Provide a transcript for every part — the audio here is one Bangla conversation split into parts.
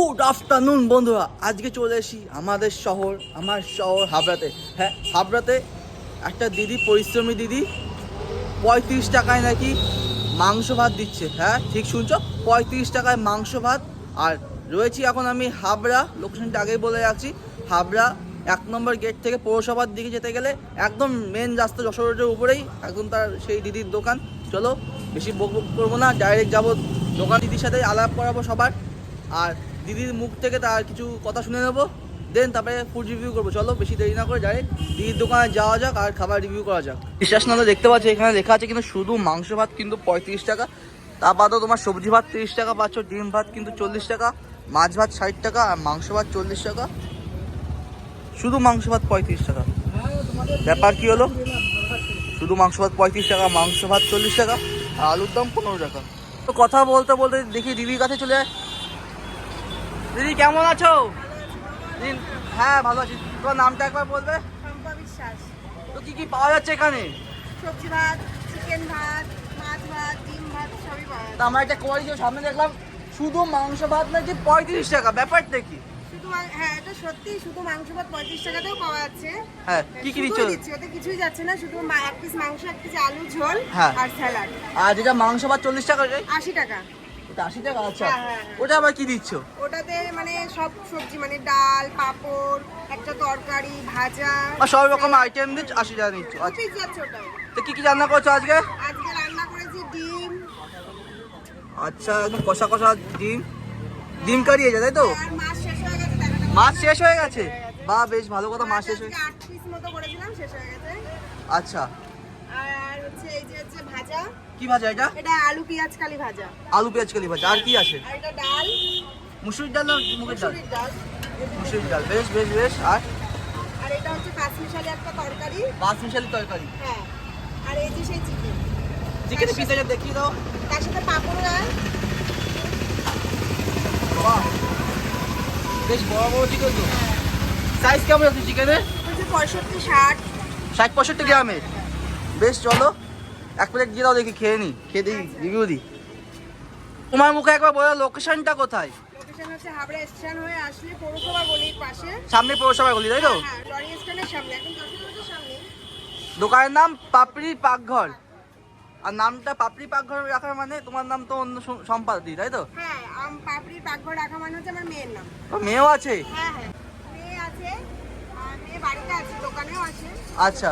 গুড আফটারনুন বন্ধুরা। আজকে চলে এসি আমাদের শহর, আমার শহর হাবড়াতে। হ্যাঁ হাবড়াতে একটা দিদি, পরিশ্রমী দিদি পঁয়ত্রিশ টাকায় নাকি মাংস ভাত দিচ্ছে। হ্যাঁ ঠিক শুনছো? পঁয়ত্রিশ টাকায় মাংস ভাত। আর রয়েছি এখন আমি হাবড়া, লোকেশনটা আগেই বলে রাখছি। হাবড়া এক নম্বর গেট থেকে পৌরসভার দিকে যেতে গেলে একদম মেন রাস্তা যশোর রোডের উপরেই একদম তার সেই দিদির দোকান। চলো, বেশি বক করব না ডাইরেক্ট যাব দোকান দিদির সাথে, আলাপ করাবো সবার। আর দিদির মুখ থেকে তার কিছু কথা শুনে নেব দেন তারপরে ফুড রিভিউ করব। চলো, বেশি দেরি না করে যাই। দিদির দোকানে যাওয়া যাক আর খাবার রিভিউ করা যাক। বিশ্বাস না দেখতে পাচ্ছি, এখানে লেখা আছে কিন্তু শুধু মাংস ভাত কিন্তু পঁয়ত্রিশ টাকা। তা বাদেও তোমার সবজি ভাত তিরিশ টাকা, পাচ্ছ ডিম ভাত কিন্তু চল্লিশ টাকা, মাছ ভাত ষাট টাকা, আর মাংস ভাত চল্লিশ টাকা। শুধু মাংস ভাত পঁয়ত্রিশ টাকা। ব্যাপার কি হলো? শুধু মাংস ভাত পঁয়ত্রিশ টাকা, মাংস ভাত চল্লিশ টাকা, আর আলুর দাম পনেরো টাকা। তো কথা বলতে বলতে দেখি দিদির কাছে চলে যায়। দিদি কেমন আছো? হ্যাঁ ভালো আছি। তোমার নামটা একবার বলবে? বিশ্বাস। তো কি কি পাওয়া যাচ্ছে এখানে? সবজি ভাত চিকেন ভাত মাছ ভাত ডিম ভাত সবই পাওয়া তা আমার একটা কোয়ালিটি সামনে দেখলাম শুধু মাংস ভাত নাকি পঁয়ত্রিশ টাকা ব্যাপারটা কি? শুধু হ্যাঁ এটা সত্যি শুধু মাংস ভাত পঁয়ত্রিশ টাকাতেও পাওয়া যাচ্ছে। হ্যাঁ কি কি দিচ্ছি? ওতে কিছুই যাচ্ছে না শুধু এক পিস মাংস এক পিস আলু ঝোল হ্যাঁ। আর স্যালাড আর যেটা মাংস ভাত চল্লিশ টাকা আশি টাকা। আশি টাকা আচ্ছা। হ্যাঁ, হ্যাঁ, হ্যাঁ। ওটা আবার কি দিচ্ছ? ওটাতে মানে সব সবজি মানে ডাল পাঁপড় একটা তরকারি ভাজা। আর সব রকম আইটেম দিচ্ছ আশি টাকা নিচ্ছ আচ্ছা। তো কি কি রান্না করছ আজকে? আজকে রান্না করেছি ডিম। আচ্ছা একদম কষা কষা ডিম। ডিম কারি এটা তাই তো? মাছ শেষ হয়ে গেছে মাছ শেষ হয়ে গেছে? বা বেশ ভালো কথা মাছ শেষ হয়ে আজকে আট পিস মতো করেছিলাম শেষ হয়ে গেছে। আচ্ছা। আর হচ্ছে এই যে হচ্ছে ভাজা। কি ভাজা এটা? এটা আলু পেঁয়াজ কালি ভাজা। আলু পেঁয়াজ কালি ভাজা আর কি আছে? আর এটা ডাল। মুসুরির ডাল না মুগের ডাল? মুসুরির ডাল। বেশ বেশ বেশ আর? আর এটা হচ্ছে পাঁচমিশালি একটা তরকারি। পাঁচ মিশালি তরকারি। হ্যাঁ আর এই যে সেই চিকেন চিকেনের পিস আছে দেখিয়ে দাও। তার সাথে পাঁপড় আর বাহ। বেশ বড় বড় চিকেন তো। সাইজ কেমন আছে চিকেনের পঁয়ষট্টি ষাট। ষাট পঁয়ষট্টি গ্রামের? বেশ চলো। এক প্লেট দিয়ে দাও দেখি খেয়ে নি। খেয়ে দিই রিভিউ দিই তোমার মুখে একবার বলো লোকেশনটা কোথায়? হয়ে সামনে পৌরসভা গলি তাই তো? হ্যাঁ সামনে দোকানের নাম পাপড়ি পাকঘর। আর নামটা পাপড়ি পাকঘর রাখার মানে তোমার নাম তো অন্য সম- সম্পাদি তাই তো? হ্যাঁ পাকঘর রাখা মানে হচ্ছে আমার মেয়ের নাম। মেয়েও আছে? হ্যাঁ হ্যাঁ। মেয়ে আছে মেয়ে বাড়িতে আছে দোকানেও আছে। আচ্ছা।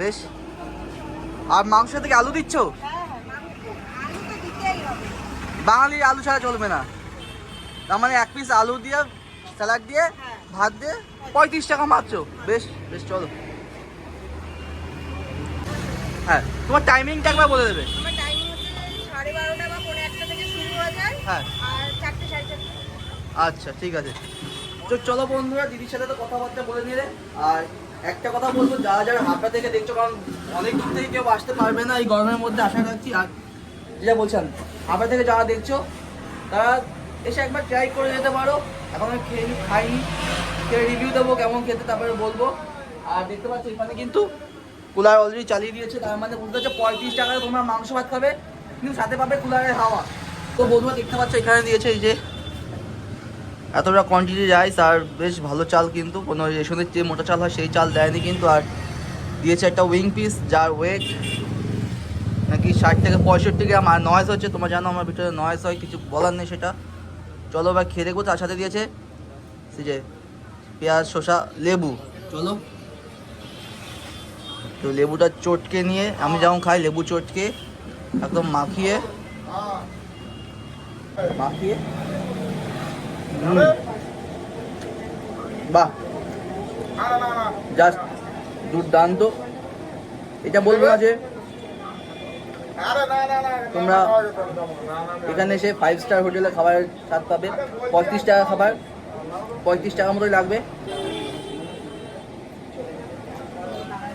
বেশ। আর মাংস থেকে আলু দিচ্ছ? হ্যাঁ হ্যাঁ বাঙালির আলু ছাড়া চলবে না। তার মানে এক পিস আলু দিয়ে স্যালাড দিয়ে হ্যাঁ। ভাত দিয়ে পঁয়ত্রিশ টাকা মাত্র। বেশ বেশ চলো। হ্যাঁ তোমার টাইমিংটা একবার বলে দেবে। আচ্ছা ঠিক আছে। তো চলো বন্ধুরা দিদির সাথে তো কথাবার্তা বলে নিলে। আর একটা কথা বলব, যারা যারা হাবড়া থেকে দেখছ, কারণ অনেক দূর থেকে কেউ আসতে পারবে না এই গরমের মধ্যে, আশা রাখছি। আর যেটা বলছেন হাবড়া থেকে যারা দেখছ, তারা এসে একবার ট্রাই করে যেতে পারো। এখন আমি খেয়ে খাইনি। খেয়ে রিভিউ দেবো কেমন খেতে, তারপরে বলব। আর দেখতে পাচ্ছি, এখানে কিন্তু কুলার অলরেডি চালিয়ে দিয়েছে। তার মানে বলতে হচ্ছে পঁয়ত্রিশ টাকায় তোমরা মাংস ভাত খাবে, কিন্তু সাথে পাবে কুলারের হাওয়া। তো বন্ধুরা দেখতে পাচ্ছ, এখানে দিয়েছে এই যে এতটা কোয়ান্টিটি রাইস আর বেশ ভালো চাল কিন্তু। কোনো রেশনের যে মোটা চাল হয়, সেই চাল দেয়নি কিন্তু। আর দিয়েছে একটা উইং পিস যার ওয়েট নাকি ষাট থেকে পঁয়ষট্টি গ্রাম। আর নয়েস হচ্ছে, তোমার জানো আমার ভিতরে নয়েস হয়, কিছু বলার নেই সেটা। চলো এবার খেয়ে দেখব। তার সাথে দিয়েছে সে যে পেঁয়াজ, শসা, লেবু। চলো। তো লেবুটা চটকে নিয়ে, আমি যেমন খাই, লেবু চটকে একদম মাখিয়ে মাখিয়ে। বাহ। জাস্ট দুর্দান্ত। এটা বলব না যে তোমরা এখানে এসে ফাইভ স্টার হোটেলে খাবারের স্বাদ পাবে। পঁয়ত্রিশ টাকা খাবার। পঁয়ত্রিশ টাকা মতোই লাগবে।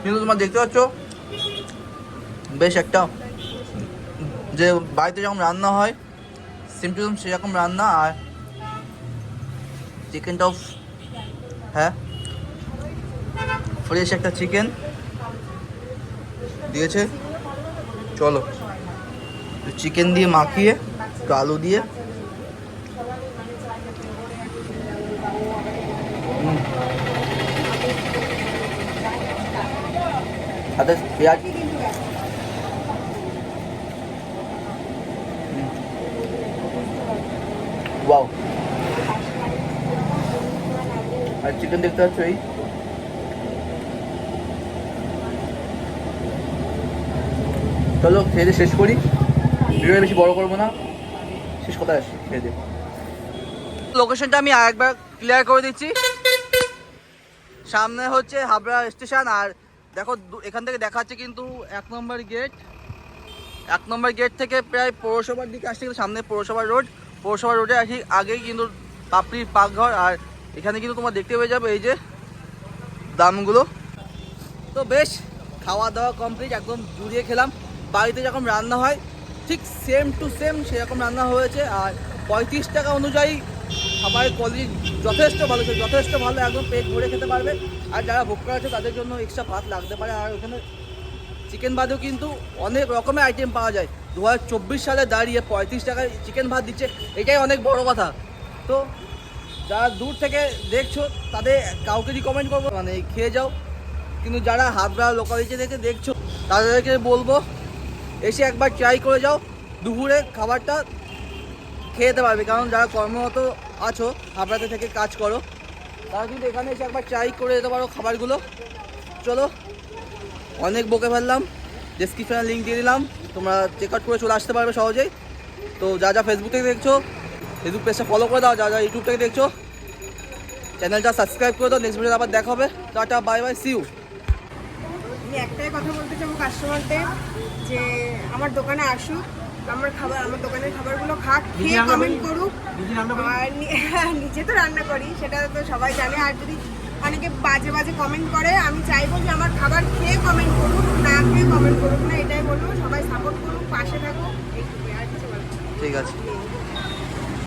কিন্তু তোমার দেখতে পাচ্ছ, বেশ একটা যে বাড়িতে যখন রান্না হয় সেম টু সেম সেরকম রান্না, আর चिकेन टफ है फ्रेश एक चिकेन दिए चलो चिकेन दिए माखिए तो आलू दिए हाथ पिया চিকেন দেখতে পাচ্ছ এই? চলো, খেয়ে শেষ করি। ভিডিওটা বেশি বড় করব না। শেষ কথা আসি, খেয়ে লোকেশনটা আমি আরেকবার ক্লিয়ার করে দিচ্ছি। সামনে হচ্ছে হাবড়া স্টেশন আর দেখো এখান থেকে দেখাচ্ছে কিন্তু এক নম্বর গেট এক নম্বর গেট থেকে প্রায় পৌরসভার দিকে আসছে কিন্তু সামনে পৌরসভা রোড পৌরসভা রোডে আসি আগেই কিন্তু পাপড়ির পাকঘর আর এখানে কিন্তু তোমার দেখতে পেয়ে যাবে এই যে দামগুলো। তো বেশ খাওয়া দাওয়া কমপ্লিট একদম জুড়িয়ে খেলাম। বাড়িতে যখন রান্না হয়, ঠিক সেম টু সেম সেরকম রান্না হয়েছে। আর পঁয়ত্রিশ টাকা অনুযায়ী খাবারের কোয়ালিটি যথেষ্ট ভালো ছিল, যথেষ্ট ভালো, একদম পেট ভরে খেতে পারবে। আর যারা ভোক্তা আছে, তাদের জন্য এক্সট্রা ভাত লাগতে পারে। আর ওখানে চিকেন ভাতেও কিন্তু অনেক রকমের আইটেম পাওয়া যায়। দু হাজার চব্বিশ সালে দাঁড়িয়ে পঁয়ত্রিশ টাকায় চিকেন ভাত দিচ্ছে, এটাই অনেক বড় কথা। তো যারা দূর থেকে দেখছ, তাদের কাউকে রিকমেন্ড করব। মানে খেয়ে যাও। কিন্তু যারা হাবড়া লোকালিটি থেকে দেখছ, তাদেরকে বলব, এসে একবার ট্রাই করে যাও। দুপুরে খাবারটা খেয়ে যেতে পারবে। কারণ যারা কর্মরত আছো, হাবড়াতে থেকে কাজ করো, তারা কিন্তু এখানে এসে একবার ট্রাই করে যেতে পারো খাবারগুলো। চলো, অনেক বকে ফেললাম। ডেসক্রিপশনে লিঙ্ক দিয়ে দিলাম। তোমরা চেক আউট করে চলে আসতে পারবে সহজেই। তো যা যা ফেসবুকে দেখছ ফেসবুক পেজটা ফলো করে দাও যা যা ইউটিউব থেকে দেখছ। চ্যানেলটা সাবস্ক্রাইব করে দাও নেক্সট ভিডিও আবার দেখা হবে। টাটা বাই বাই সিউ আমি একটাই কথা বলতে চাবো কাস্টমারদের যে আমার দোকানে আসুক আমার খাবার আমার দোকানের খাবারগুলো খাক খেয়ে কমেন্ট করুক। আর নিজে তো রান্না করি সেটা তো সবাই জানে। আর যদি অনেকে বাজে বাজে কমেন্ট করে আমি চাইব যে আমার খাবার খেয়ে কমেন্ট করুক না খেয়ে কমেন্ট করুক না এটাই বলব। সবাই সাপোর্ট করুক পাশে থাকুক। এইটুকুই আর কিছু বলব ঠিক আছে।